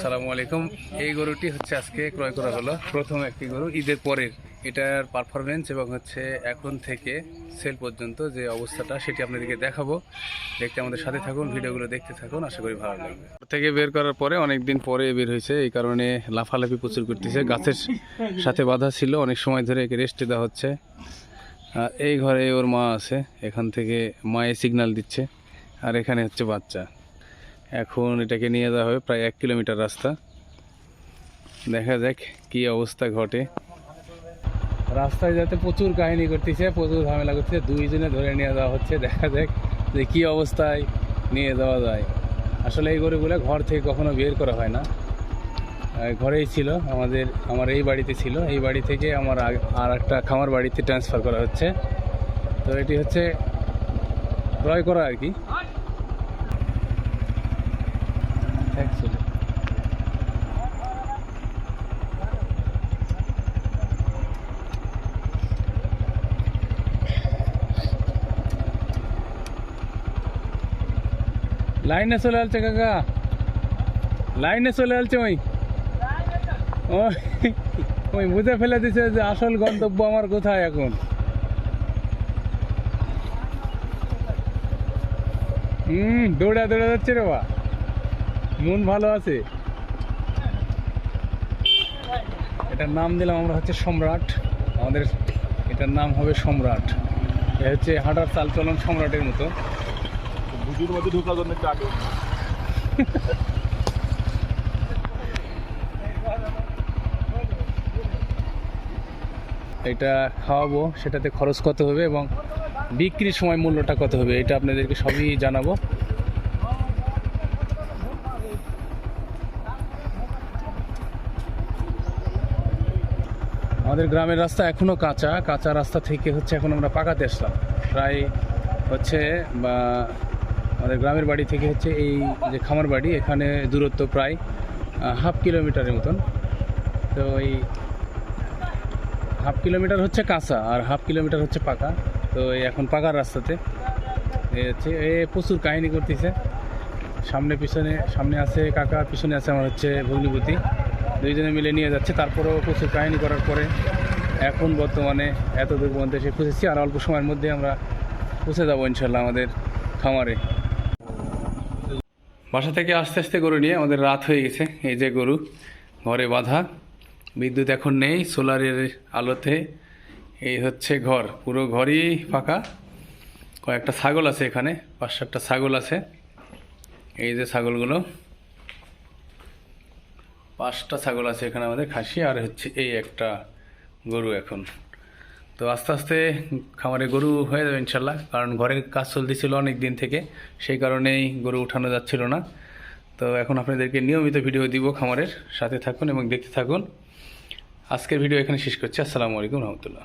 আসসালামু আলাইকুম। এই গরুটি হচ্ছে আজকে ক্রয় করা হলো। প্রথম একটি গরু, ঈদের পরের। এটার পারফরমেন্স এবং হচ্ছে এখন থেকে সেল পর্যন্ত যে অবস্থাটা, সেটি আপনাদেরকে দেখাবো। দেখতে আমাদের সাথে থাকুন, ভিডিওগুলো দেখতে থাকুন, আশা করি ভালো লাগবে। থেকে বের করার পরে অনেক দিন পরে বের হয়েছে, এই কারণে লাফালাফি প্রচুর করতেছে। গাছের সাথে বাধা ছিল, অনেক সময় ধরে একে রেস্টে দেওয়া হচ্ছে। আর এই ঘরে ওর মা আছে, এখান থেকে মায়ে সিগন্যাল দিচ্ছে। আর এখানে হচ্ছে বাচ্চা। এখন এটাকে নিয়ে যাওয়া হবে প্রায় এক কিলোমিটার রাস্তা। দেখা যাক কি অবস্থা ঘটে। রাস্তায় যাতে প্রচুর কাহিনী করতেছে প্রচুর ঝামেলা করতেছে, দুইজনে ধরে নিয়ে যাওয়া হচ্ছে। দেখা যাক যে কী অবস্থায় নিয়ে যাওয়া যায়। আসলে এই গরুগুলো ঘর থেকে কখনো বের করা হয় না। ঘরেই ছিল, আমাদের, আমার এই বাড়িতে ছিল। এই বাড়ি থেকে আমার আর একটা খামার বাড়িতে ট্রান্সফার করা হচ্ছে। তো এটি হচ্ছে ক্রয় করা আর কি। Actually. লাইনে চলে আসছে কাকা। লাইনে চলে আসছে ওই। ওই ওই বুঝে ফেলে দিছে যে আসল গন্তব্য আমার কোথায় এখন। হুম, দৌড়া দৌড়া যাচ্ছে রে বা। মন ভালো আছে? এটার নাম দিলাম আমরা হচ্ছে সম্রাট। আমাদের এটার নাম হবে সম্রাট। এ হচ্ছে হাঁটার চাল চলন সম্রাটের মতো। বুঝির মধ্যে ঢোকার জন্য এটা খাওয়াবো সেটাতে খরচ কত হবে এবং বিক্রির সময় মূল্যটা কত হবে এটা আপনাদেরকে সবই জানাব। আমাদের গ্রামের রাস্তা এখনও কাঁচা। কাঁচা রাস্তা থেকে হচ্ছে এখন আমরা পাকাতে আসলাম। প্রায় হচ্ছে, বা আমাদের গ্রামের বাড়ি থেকে হচ্ছে এই যে খামার বাড়ি, এখানে দূরত্ব প্রায় হাফ কিলোমিটারের মতন। তো এই হাফ কিলোমিটার হচ্ছে কাঁচা আর হাফ কিলোমিটার হচ্ছে পাকা। তো এই এখন পাকার রাস্তাতে। এই হচ্ছে, এ প্রচুর কাহিনী করতেছে। সামনে পিছনে, সামনে আছে কাকা, পিছনে আছে আমার হচ্ছে ভগ্নিপতি। দুইজনে মিলে নিয়ে যাচ্ছে। তারপরেও প্রচুর কাহিনী করার পরে এখন বর্তমানে এত দূর পর্যন্ত এসে পৌঁছেছি। আর অল্প সময়ের মধ্যে আমরা পৌঁছে যাব ইনশাল্লাহ আমাদের খামারে। বাসা থেকে আস্তে আস্তে গরু নিয়ে আমাদের রাত হয়ে গেছে। এই যে গরু, ঘরে বাঁধা, বিদ্যুৎ এখন নেই, সোলারের আলোতে এই হচ্ছে ঘর। পুরো ঘরই ফাঁকা। কয়েকটা ছাগল আছে এখানে, পাঁচ সাতটা ছাগল আছে। এই যে ছাগলগুলো পাঁচটা ছাগল আছে এখানে আমাদের খাসি, আর হচ্ছে এই একটা গরু এখন। তো আস্তে আস্তে খামারে গরু হয়ে যাবে ইনশাল্লাহ, কারণ ঘরের কাজ চলতেছিলো অনেক দিন থেকে, সেই কারণেই গরু উঠানো যাচ্ছিল না। তো এখন আপনাদেরকে নিয়মিত ভিডিও দিব খামারের, সাথে থাকুন এবং দেখতে থাকুন। আজকের ভিডিও এখানে শেষ করছি। আসসালামু আলাইকুম রহমতুল্লাহ।